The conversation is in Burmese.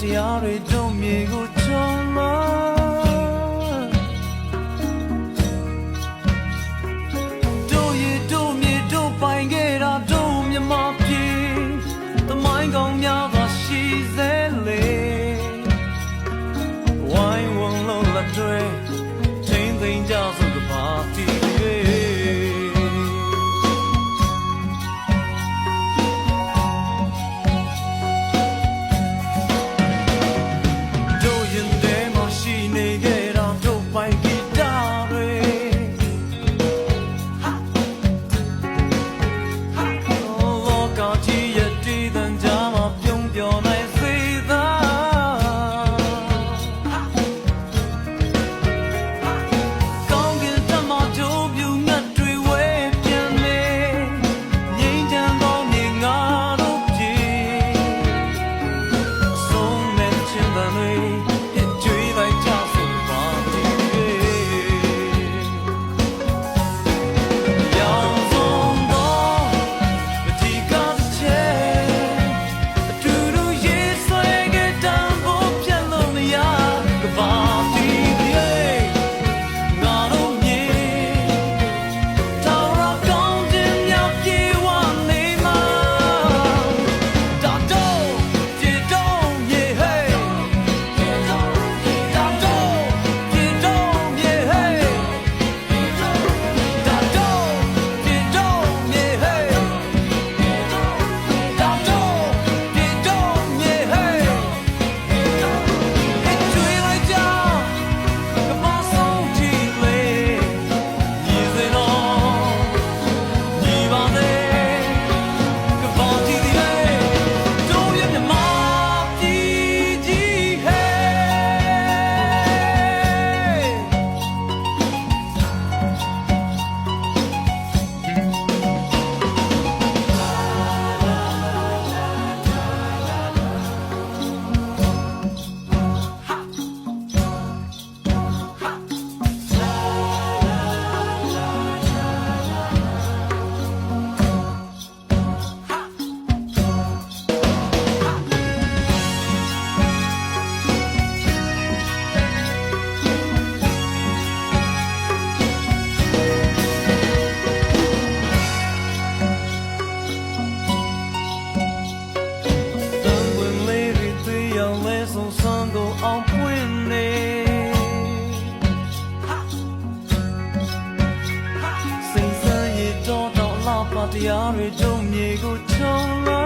တရားတွေတို့မြေကိုချုံမော တရားတွေကြုံမြေကိုချုံလာ